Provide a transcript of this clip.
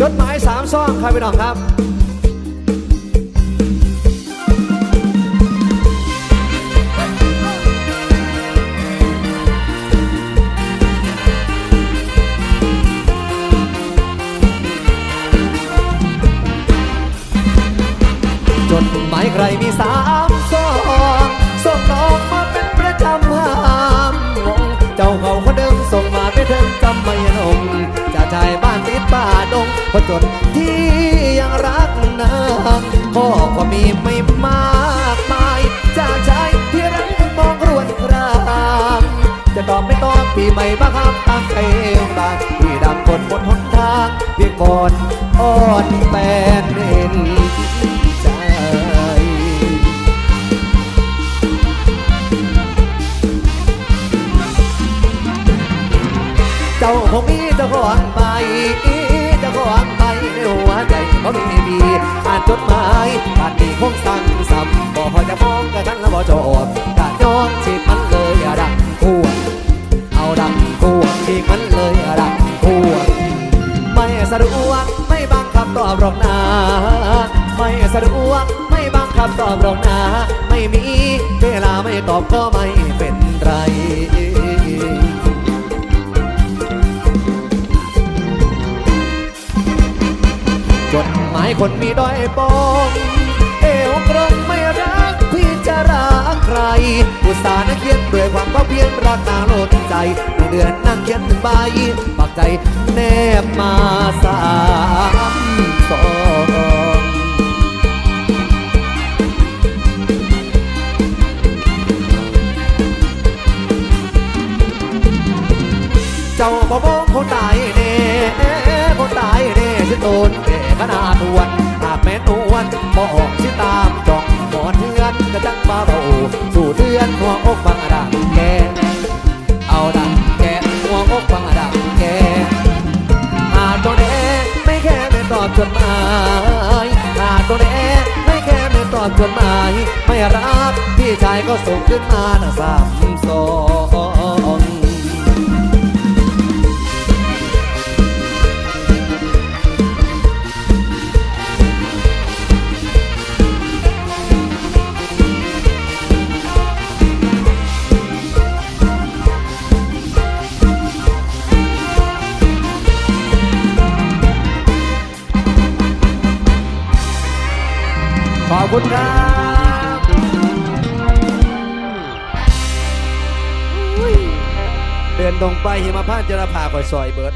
จดหมายสามซ่องครับพี่น้องครับจดหมายใครมีสามซองส่งน้องมาเป็นประจำห้ามงงเจ้าเขาคนเดิมส่งมาไม่ถึงกำไม่นงจะชายบ้านติดป่าดง คนจนที่ยังรักนางพ่อก็มีไม่มากมาย จากชายที่รักมองรวนรามจะตอบไม่ตอบปีใหม่บ้างครับตั้งใจบางที่ดังคนบนหนทางเพียงบนอ่อนแฟนเห็นใจเจ้าคงมีเจ้าของไปเจ้าข องไปในหัวใจเขามีดีอ่านจดหมายการดีคงสั่งซ้ำบอกพอจะฟ้องกับฉันแล้วบอจบการย้อนฉีกมันเลยดังทั่วเอาดังทั่วฉีกมันเลยดังทั่วไม่สะดวกไม่บังคับตอบหรอกนาไม่สะดวกไม่บังคับตอบหรอกนาไม่มีเวลาไม่ตอบก็ไม่เป็น จดหมายคนมีด้อยปองเอวกรงไม่รักพี่จะรักใคร อุตส่าห์นักเขียนด้วยความเพียรรักนาโลดใจในเดือนนั่งเขียนถึงใบปักใจแนบมาสามสองเจ้าบ่มองคนตายแน่คนตายแน่สิโตนแก่ ขนาดนวลหากแม่นวลบ่ออกสิตามจองหมอนเทือนกระจังมาเบาสู่เทือนหัวอกบังดังแกเอาดังแกหัวอกบังดังแกหาตัวแน่ไม่แค่ไม่ตอบจดหมายหาตัวแน่ไม่แค่ไม่ตอบจดหมายไม่รับพี่ชายก็ส่งขึ้นมาหน้าสามสอง ขอบคุณครับเดินตรงไปหิมะพานต์จะระพาคอยซอยเบิร์ด